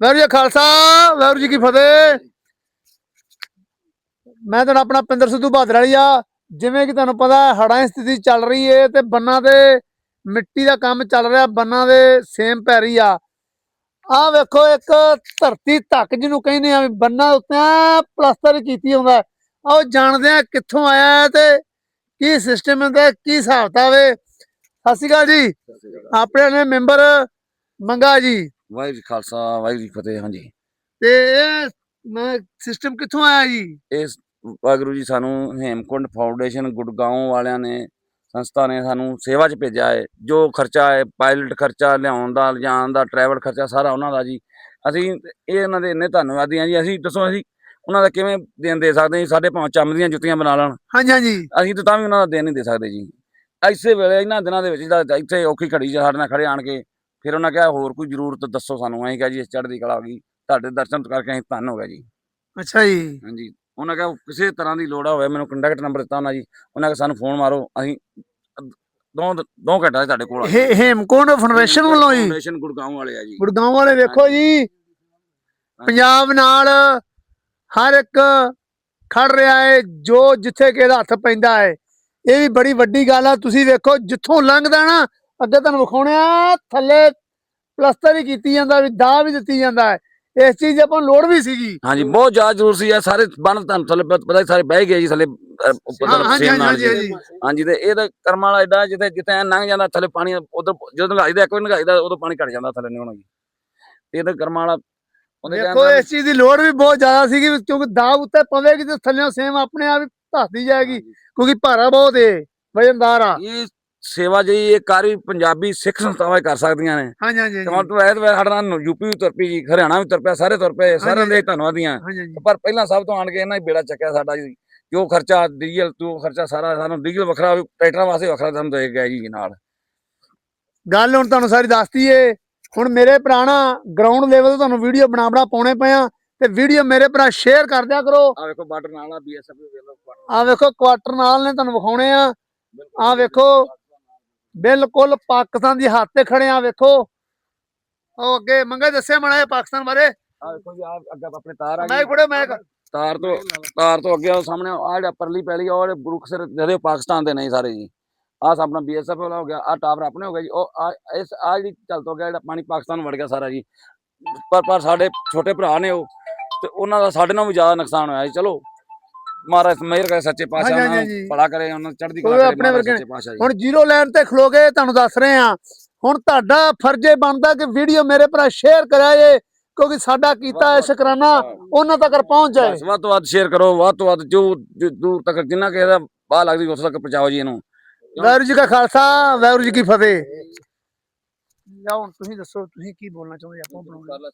ਵਾਹਿਗੁਰੂ ਜੀ ਖਾਲਸਾ, ਵਾਹਿਗੁਰੂ ਜੀ ਕੀ ਫਤਿਹ। ਮੈਂ ਤੁਹਾਨੂੰ ਆਪਣਾ ਪਿੰਦਰ ਸਿੱਧੂ ਬਹਾਦਰ ਵਾਲੀ ਆ। ਜਿਵੇਂ ਕਿ ਤੁਹਾਨੂੰ ਪਤਾ ਹੈ ਦੀ ਸਥਿਤੀ ਚੱਲ ਰਹੀ ਏ ਤੇ ਬੰਨਾਂ ਤੇ ਮਿੱਟੀ ਦਾ ਕੰਮ ਚੱਲ ਰਿਹਾ, ਬੰਨਾਂ ਦੇ ਸੇਮ ਪੈ ਰਹੀ ਆ ਆਹ ਵੇਖੋ, ਇੱਕ ਧਰਤੀ ਧੱਕ ਜਿਹਨੂੰ ਕਹਿੰਦੇ ਆ ਵੀ ਬੰਨਾਂ ਉੱਤੇ ਐਂ ਪਲਸਤਰ ਕੀਤੀ ਹੁੰਦਾ ਆਓ ਜਾਣਦੇ ਆ ਕਿੱਥੋਂ ਆਇਆ ਤੇ ਕੀ ਸਿਸਟਮ ਹੁੰਦਾ ਕੀ ਹਿਸਾਬ ਕਿਤਾਬ ਸਤਿ ਸ਼੍ਰੀ ਅਕਾਲ ਜੀ। ਆਪਣੇ ਨੇ ਮੈਂਬਰ ਮੰਗਾ ਜੀ। ਵਾਹਿਗੁਰੂ ਜੀ ਖਾਲਸਾ ਵਾਹਿਗੁਰੂ ਜੀ ਫਤਿਹ ਹਾਂਜੀ। ਤੇ ਇਹ ਮੈਂ ਸਿਸਟਮ ਕਿੱਥੋਂ ਆਇਆ ਜੀ? ਇਸ ਵਾਹਿਗੁਰੂ ਜੀ ਸਾਨੂੰ ਹੇਮਕੁੰਡ ਫਾਊਂਡੇਸ਼ਨ ਗੁੜਗਾਉਂ ਵਾਲਿਆਂ ਨੇ ਸੰਸਥਾ ਨੇ ਸਾਨੂੰ ਸੇਵਾ 'ਚ ਭੇਜਿਆ ਹੈ। ਜੋ ਖਰਚਾ ਹੈ ਪਾਇਲਟ ਖਰਚਾ ਲਿਆਉਣ ਦਾ ਲਿਜਾਣ ਦਾ ਟਰੈਵਲ ਖਰਚਾ ਸਾਰਾ ਉਹਨਾਂ ਦਾ ਜੀ। ਅਸੀਂ ਇਹ ਇਹਨਾਂ ਦੇ ਇੰਨੇ ਧੰਨਵਾਦੀ ਹਾਂ ਜੀ। ਅਸੀਂ ਦੱਸੋ ਅਸੀਂ ਉਹਨਾਂ ਦਾ ਕਿਵੇਂ ਦੇਣ ਦੇ ਸਕਦੇ ਹਾਂ ਜੀ? ਸਾਡੇ ਭਾਵੇਂ ਚੰਮ ਦੀਆਂ ਜੁੱਤੀਆਂ ਬਣਾ ਲੈਣ। ਹਾਂਜੀ ਹਾਂਜੀ। ਅਸੀਂ ਤਾਂ ਤਾਂ ਵੀ ਉਹਨਾਂ ਦਾ ਦੇਣ ਨਹੀਂ ਦੇ ਸਕਦੇ ਜੀ। ਐਸੇ ਵੇਲੇ ਇਹਨਾਂ ਦਿਨਾਂ ਦੇ ਵਿੱਚ ਜਿਹੜਾ ਇੱਥੇ ਔਖੀ ਘੜੀ 'ਚ ਸਾਡੇ ਨਾਲ ਖੜੇ ਆਣ ਕੇ ਫਿਰ ਉਹਨਾਂ ਕਿਹਾ ਹੋਰ ਕੋਈ ਜ਼ਰੂਰਤ ਦੱਸੋ ਸਾਨੂੰ। ਅਸੀਂ ਕਿਹਾ ਜੀ ਇਸ ਚੜ੍ਹਦੀ ਕਲਾ ਆ ਗਈ ਤੁਹਾਡੇ ਦਰਸ਼ਨ ਕਰਕੇ ਅਸੀਂ ਧੰਨ ਹੋ ਗਏ ਜੀ। ਅੱਛਾ ਜੀ। ਹਾਂਜੀ। ਉਹਨਾਂ ਕਿਹਾ ਕਿਸੇ ਤਰ੍ਹਾਂ ਦੀ ਲੋੜ ਹੋਵੇ ਮੈਨੂੰ ਕੰਟੈਕਟ ਨੰਬਰ ਦਿੱਤਾ ਉਹਨਾਂ ਜੀ। ਉਹਨਾਂ ਕਿਹਾ ਸਾਨੂੰ ਫੋਨ ਮਾਰੋ ਅਸੀਂ ਦੋ ਦੋ ਘੰਟਾ ਤੁਹਾਡੇ ਕੋਲ ਹੇ ਹੇਮਕੁੰਡ ਫਾਊਂਡੇਸ਼ਨ ਵੱਲੋਂ ਜੀ? ਫਾਊਂਡੇਸ਼ਨ ਗੁੜਗਾਉਂ ਵਾਲੇ ਆ ਜੀ। ਗੁੜਗਾਉਂ ਵਾਲੇ ਵੇਖੋ ਜੀ। ਪੰਜਾਬ ਨਾਲ ਹਰ ਇੱਕ ਖੜ ਰਿਹਾ ਹੈ ਜੋ ਜਿੱਥੇ ਕਿ ਹੱਥ ਪੈਂਦਾ ਹੈ ਇਹ ਵੀ ਬੜੀ ਵੱਡੀ ਗੱਲ ਆ ਤੁਸੀਂ ਵੇਖੋ ਜਿੱਥੋਂ ਲੰਘਦਾ ਨਾ ਅੱਗੇ ਤੁਹਾਨੂੰ ਵਿਖਾਉਣਿਆ ਥੱਲੇ ਪਲਸਤਰ ਹੀ ਕੀਤੀ ਜਾਂਦਾ ਵੀ ਦਾਅ ਵੀ ਦਿੱਤੀ ਜਾਂਦਾ ਹੈ। ਇਸ ਚੀਜ਼ ਆਪਾਂ ਲੋੜ ਵੀ ਸੀਗੀ। ਹਾਂਜੀ ਬਹੁਤ ਜ਼ਿਆਦਾ ਜ਼ਰੂਰ ਸੀ ਇਹ ਸਾਰੇ ਬੰਨ ਤੁਹਾਨੂੰ ਥੱਲੇ ਪਤਾ ਸਾਰੇ ਬਹਿ ਗਏ ਜੀ ਥੱਲੇ ਹਾਂਜੀ ਸੇਮ ਨਾਲ ਹਾਂਜੀ ਜੀ। ਹਾਂਜੀ ਹਾਂਜੀ। ਤੇ ਇਹ ਤਾਂ ਕਰਮਾਂ ਵਾਲਾ ਏਡਾ ਜਿੱਥੇ ਜਿੱਥੇ ਲੰਘ ਜਾਂਦਾ ਥੱਲੇ ਪਾਣੀ ਉਧਰ ਜਦੋਂ ਨਗਾਈਦਾ ਇੱਕ ਵਾਰ ਨਗਾਈਦਾ ਉਦੋਂ ਪਾਣੀ ਘਟ ਜਾਂਦਾ ਥੱਲੇ ਨਿਕਲਣਾ ਜੀ। ਇਹ ਤਾਂ ਕਰਮਾਂ ਵਾਲਾ ਦੇਖੋ ਇਸ ਚੀਜ਼ ਦੀ ਲੋੜ ਵੀ ਬਹੁਤ ਜ਼ਿਆਦਾ ਸੀਗੀ ਕਿਉਂਕਿ ਦਾਅ ਉੱਤੇ ਪਵੇਗੀ ਤੇ ਥੱਲੇ ਸੇਮ ਆਪਣੇ ਆਪ ਹੀ ਧੱਸਦੀ ਜਾਏਗੀ। ਕਿਉਂਕਿ ਭਾਰਾ ਬਹੁਤ ਏ ਵਜਨਦਾਰ ਆ। ਇਹ ਸੇਵਾ ਜਿਹੜੀ ਇਹ ਕਾਰੀ ਪੰਜਾਬੀ ਸਿੱਖ ਸੰਸਥਾਵਾਂ ਕਰ ਸਕਦੀਆਂ ਨੇ। ਹਾਂਜੀ ਹਾਂਜੀ ਤੇ ਹੁਣ ਤੋਂ ਐਤ ਵੇ ਸਾਡਾ ਯੂਪੀ ਵੀ ਤੁਰ ਪਈ ਜੀ ਹਰਿਆਣਾ ਵੀ ਤੁਰ ਪਿਆ ਸਾਰੇ ਤੁਰ ਪਏ ਸਾਰਿਆਂ ਦੇ ਧੰਨਵਾਦੀਆਂ ਪਰ ਪਹਿਲਾਂ ਸਭ ਤੋਂ ਆਣ ਕੇ ਇਹਨਾਂ ਹੀ ਬੇੜਾ ਚੱਕਿਆ ਸਾਡਾ ਜੀ। ਜੋ ਖਰਚਾ ਡੀਜ਼ਲ ਤੋਂ ਖਰਚਾ ਸਾਰਾ ਸਾਨੂੰ ਡੀਜ਼ਲ ਵੱਖਰਾ ਟਰੈਕਟਰਾਂ ਵਾਸਤੇ ਵੱਖਰਾ ਸਾਨੂੰ ਦੇ ਗਿਆ ਜੀ ਨਾਲ। ਗੱਲ ਹੁਣ ਤੁਹਾਨੂੰ ਸਾਰੀ ਦੱਸਤੀ ਏ। ਹੁਣ ਮੇਰੇ ਨਾ ਗਰਾਊਂਡ ਲੈਵਲ ਤੇ ਤੁਹਾਨੂੰ ਵੀਡੀਓ ਬਣਾ ਬਣਾ ਪਾਉਣੇ ਪਏ ਆ। ਤੇ ਵੀਡੀਓ ਮੇਰੇ ਭਰਾ ਸ਼ੇਅਰ ਕਰ ਦਿਆ ਕਰੋ। ਆ ਵੇਖੋ ਬਾਰਡਰ ਨਾਲ ਆ ਬੀਐਸਐਫ ਵੇਖ ਲਓ ਆ ਵੇਖੋ ਕੁਆਟਰ ਨਾਲ ਨੇ ਤੁਹਾਨੂੰ ਵਿਖਾਉਣੇ ਆ। ਆ ਵੇਖੋ ਬਿਲਕੁਲ ਪਾਕਿਸਤਾਨ ਦੀ ਹੱਥ ਤੇ ਖੜੇ ਆ ਵੇਖੋ। ਉਹ ਅੱਗੇ ਮੰਗਾ ਦੱਸਿਆ ਮਣਾ ਪਾਕਿਸਤਾਨ ਬਾਰੇ। ਆ ਵੇਖੋ ਜੀ ਆ ਅੱਗੇ ਆਪਣੇ ਤਾਰ ਆ ਮੈਂ ਗਈ ਫੜਿਓ ਮੈਂ ਤਾਰ ਤੋਂ ਤਾਰ ਤੋਂ ਅੱਗੇ ਉਹ ਸਾਹਮਣੇ ਆ ਜਿਹੜਾ ਪਰਲੀ ਪੈਲੀ ਆ ਉਹ ਜਿਹੜੇ ਬਰੁਕਸਰ ਜਿਹੜੇ ਪਾਕਿਸਤਾਨ ਦੇ ਨਹੀਂ ਸਾਰੇ ਜੀ। ਆ ਆਪਣਾ ਬੀਐਸਐਫ ਵਾਲਾ ਹੋ ਗਿਆ ਆ ਟਾਵਰ ਆਪਣੇ ਹੋ ਗਿਆ ਜੀ। ਉਹ ਆ ਇਸ ਆ ਜਿਹੜੀ ਚੱਲ ਤੋਂ ਗਿਆ ਜਿਹੜਾ ਪਾਣੀ ਪਾਕਿਸਤਾਨ ਵੜ ਗਿਆ ਸਾਰਾ ਜੀ। ਪਰ ਪਰ ਸਾਡੇ ਛੋਟੇ ਭਰਾ ਨੇ ਉਹ ਤੇ ਉਹਨਾਂ ਦਾ ਸਾਡੇ ਨਾਲੋਂ ਵੀ ਜ਼ਿਆਦਾ ਨੁਕਸਾਨ ਹੋਇਆ ਜੀ ਚਲੋ। ਮਹਾਰਾਜ ਮਿਹਰ ਕਰੇ ਸੱਚੇ ਪਾਤਸ਼ਾਹ ਉਹਨਾਂ। ਨੂੰ ਕਰੇ ਉਹਨਾਂ ਚੜ੍ਹਦੀ ਕਲਾ ਕਰੇ ਸੱਚੇ ਪਾਤਸ਼ਾਹ ਹੁਣ ਜ਼ੀਰੋ ਲਾਈਨ ਤੇ ਖਲੋਗੇ ਤੁਹਾਨੂੰ ਦੱਸ ਰਹੇ ਆ ਹੁਣ ਤੁਹਾਡਾ ਫਰਜ਼ ਬਣਦਾ ਕਿ ਵੀਡੀਓ ਮੇਰੇ ਭਰਾ ਸ਼ੇਅਰ ਕਰਾਏ ਕਿਉਂਕਿ ਸਾਡਾ ਕੀਤਾ ਹੈ ਸ਼ੁਕਰਾਨਾ ਉਹਨਾਂ ਤੱਕ ਪਹੁੰਚ ਜਾਏ। ਵੱਧ ਤੋਂ ਵੱਧ ਸ਼ੇਅਰ ਕਰੋ ਵੱਧ ਤੋਂ ਵੱਧ ਜੋ ਦੂਰ ਤੱਕ ਜਿੰਨਾ ਕਿਸੇ ਦਾ ਬਾਹ ਲੱਗਦੀ ਉਸ ਤੱਕ ਪਹੁੰਚਾਓ ਜੀ ਇਹਨੂੰ। ਵਾਹਿਗੁਰੂ ਜੀ ਕਾ ਖਾਲਸਾ ਵਾਹਿਗੁਰੂ ਜੀ ਕੀ ਫਤਿਹ। ਲਓ ਤੁਸੀਂ ਦੱਸੋ ਤੁਸੀਂ ਕੀ ਬੋਲਣਾ ਚਾਹੁੰਦੇ ਆਪਾਂ ਬਣਾਉਣਾ